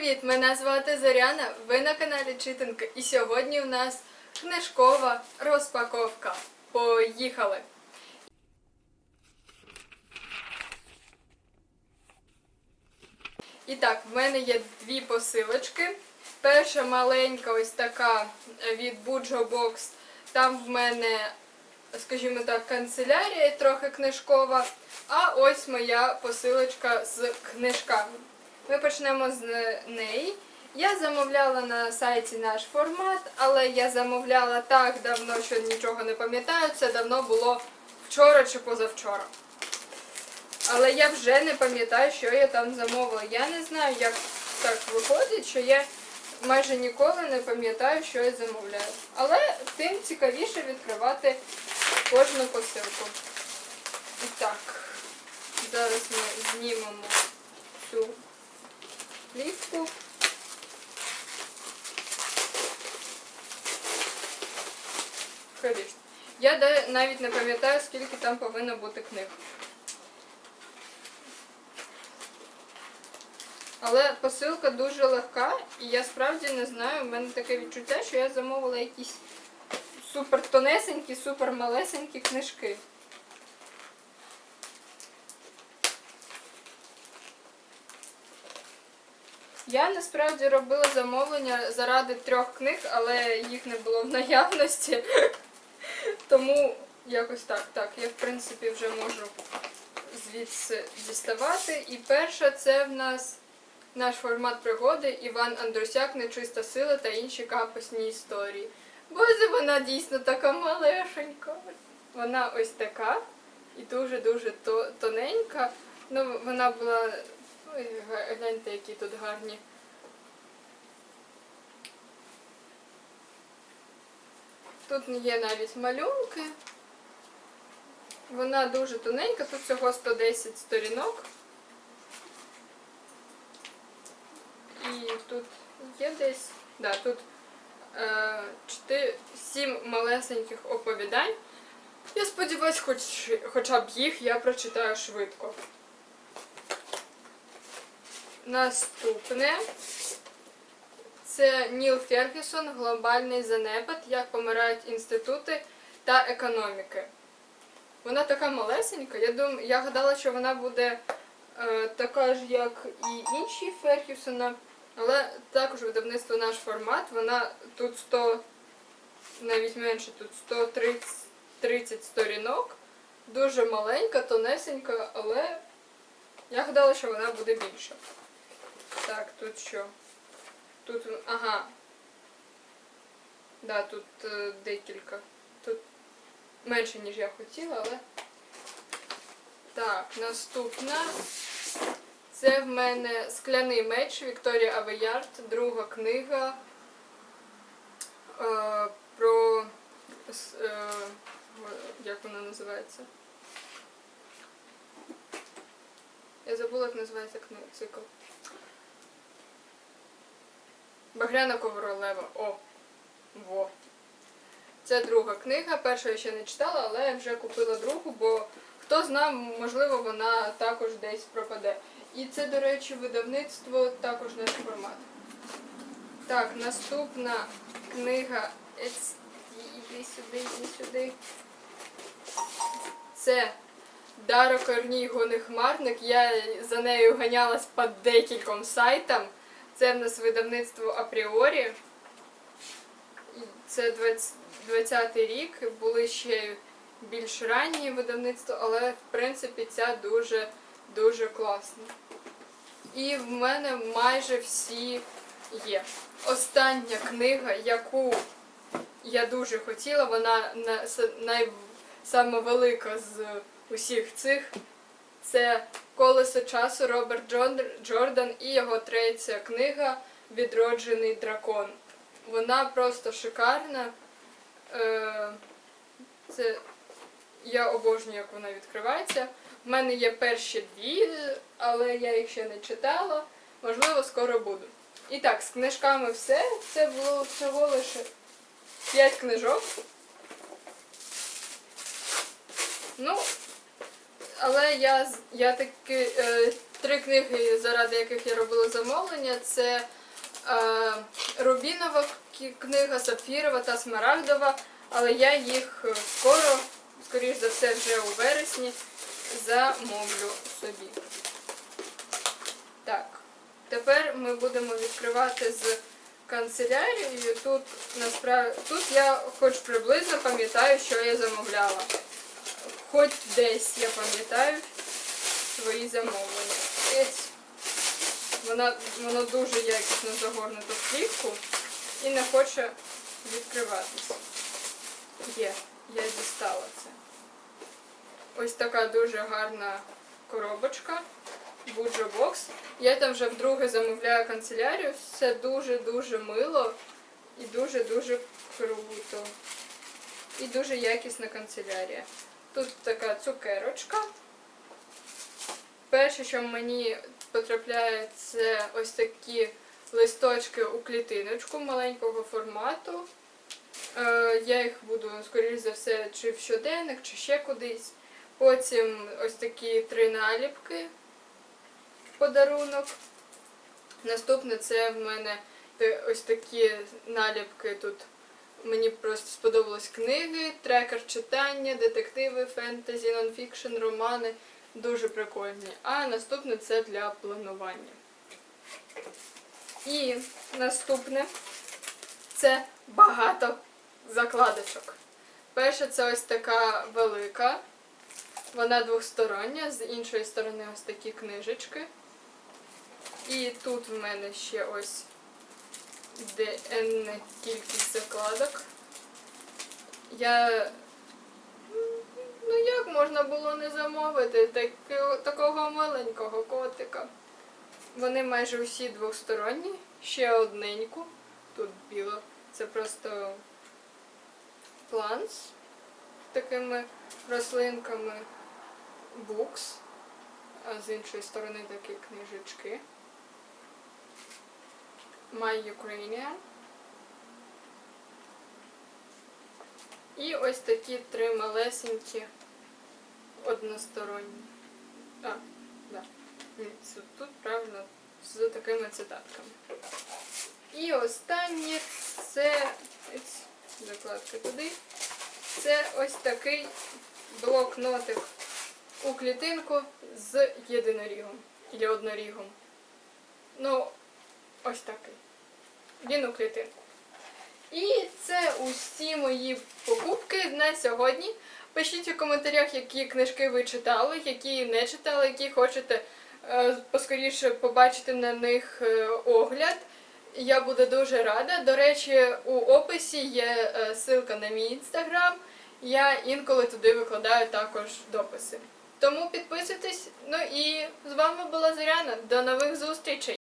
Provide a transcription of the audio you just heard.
привіт! Мене звати Зоряна. Ви на каналі Читанка. І сьогодні у нас книжкова розпаковка. Поїхали! І так, в мене є дві посилочки. Перша маленька, ось така е, від Bujo Box. Там в мене, скажімо так, канцелярія трохи книжкова. А ось моя посилочка з книжками. Ми почнемо з неї. Я замовляла на сайті наш формат, але я замовляла так давно, що нічого не пам'ятаю. Це давно було вчора чи позавчора. Але я вже не пам'ятаю, що я там замовила. Я не знаю, як так виходить, що я майже ніколи не пам'ятаю, що я замовляю. Але тим цікавіше відкривати кожну посилку. І так, зараз ми знімемо цю плівку. Конечно. Я навіть не пам'ятаю, скільки там повинно бути книг. Але посилка дуже легка, і я справді не знаю, в мене таке відчуття, що я замовила якісь супер тонесенькі, супер малесенькі книжки. Я насправді робила замовлення заради трьох книг, але їх не було в наявності. Тому якось так. Так, я в принципі вже можу звідси діставати. І перша це в нас наш формат пригоди Іван Андрусяк, Нечиста сила та інші капосні історії. Боже, вона дійсно така малешенька. Вона ось така і дуже-дуже тоненька. Ну, вона була. Ой, га- гляньте, які тут гарні. Тут є навіть малюнки. Вона дуже тоненька, тут всього 110 сторінок. І тут є десь. Да, тут е, 4, 7 малесеньких оповідань. Я сподіваюся, хоч, хоча б їх я прочитаю швидко. Наступне це Ніл Фергюсон Глобальний занепад, як помирають інститути та економіки. Вона така малесенька. Я дум, я гадала, що вона буде е, така ж, як і інші Фергюсона, але також видавництво наш формат. Вона тут 100, навіть менше, тут 130 30 сторінок. Дуже маленька, тонесенька, але я гадала, що вона буде більша. Так, тут що? Тут, ага. Да, тут е, декілька. Тут менше, ніж я хотіла, але. Так, наступна. Це в мене Скляний меч Вікторія Авеярд, друга книга е, про. Е, як вона називається? Я забула, як називається книга, цикл. Багряна королева. О, во. Це друга книга. Першу я ще не читала, але я вже купила другу, бо хто знає, можливо, вона також десь пропаде. І це, до речі, видавництво також наш формат. Так, наступна книга. Іди сюди, іди сюди. Це Дара Корній Гонихмарник. Я за нею ганялась по декільком сайтам. Це в нас видавництво апріорі. Це 20-й рік. Були ще більш ранні видавництва, але в принципі ця дуже дуже класна. І в мене майже всі є. Остання книга, яку я дуже хотіла, вона на, с- най, саме велика з усіх цих. Це Колесо часу Роберт Джордан і його третя книга Відроджений дракон. Вона просто шикарна. Е, Це я обожнюю, як вона відкривається. У мене є перші дві, але я їх ще не читала. Можливо, скоро буду. І так, з книжками все. Це було всього лише 5 книжок. Ну, але я, я таки е, три книги, заради яких я робила замовлення, це е, Рубінова книга, Сапфірова та Смарагдова, але я їх е, скоро, скоріш за все, вже у вересні, замовлю собі. Так, тепер ми будемо відкривати з канцелярією. Тут насправді тут я хоч приблизно пам'ятаю, що я замовляла. Хоч десь я пам'ятаю свої замовлення. Ось. Вона, дуже якісно загорнуто в плівку і не хоче відкриватися. Є, я дістала це. Ось така дуже гарна коробочка. Буджо Бокс. Я там вже вдруге замовляю канцелярію. Все дуже-дуже мило і дуже-дуже круто. І дуже якісна канцелярія. Тут така цукерочка. Перше, що мені потрапляє, це ось такі листочки у клітиночку маленького формату. Е, Я їх буду, скоріш за все, чи в щоденник, чи ще кудись. Потім ось такі три наліпки подарунок. Наступне це в мене е, ось такі наліпки тут. Мені просто сподобались книги, трекер читання, детективи, фентезі, нонфікшн, романи. Дуже прикольні. А наступне це для планування. І наступне це багато закладочок. Перша це ось така велика. Вона двостороння, з іншої сторони ось такі книжечки. І тут в мене ще ось де енна кількість закладок. Я. Ну як можна було не замовити такого маленького котика? Вони майже усі двосторонні, ще одненьку. Тут біло. Це просто планс з такими рослинками, букс, а з іншої сторони такі книжечки. My Ukrainian. І ось такі три малесенькі односторонні. А, да. Тут правильно з такими цитатками. І останнє це ось, закладки туди. Це ось такий блокнотик у клітинку з єдинорігом. Или однорігом. Ну, ось такий. Він у. І це усі мої покупки на сьогодні. Пишіть у коментарях, які книжки ви читали, які не читали, які хочете е, поскоріше побачити на них е, огляд. Я буду дуже рада. До речі, у описі є е, ссылка на мій інстаграм. Я інколи туди викладаю також дописи. Тому підписуйтесь. Ну і з вами була Зоряна. До нових зустрічей!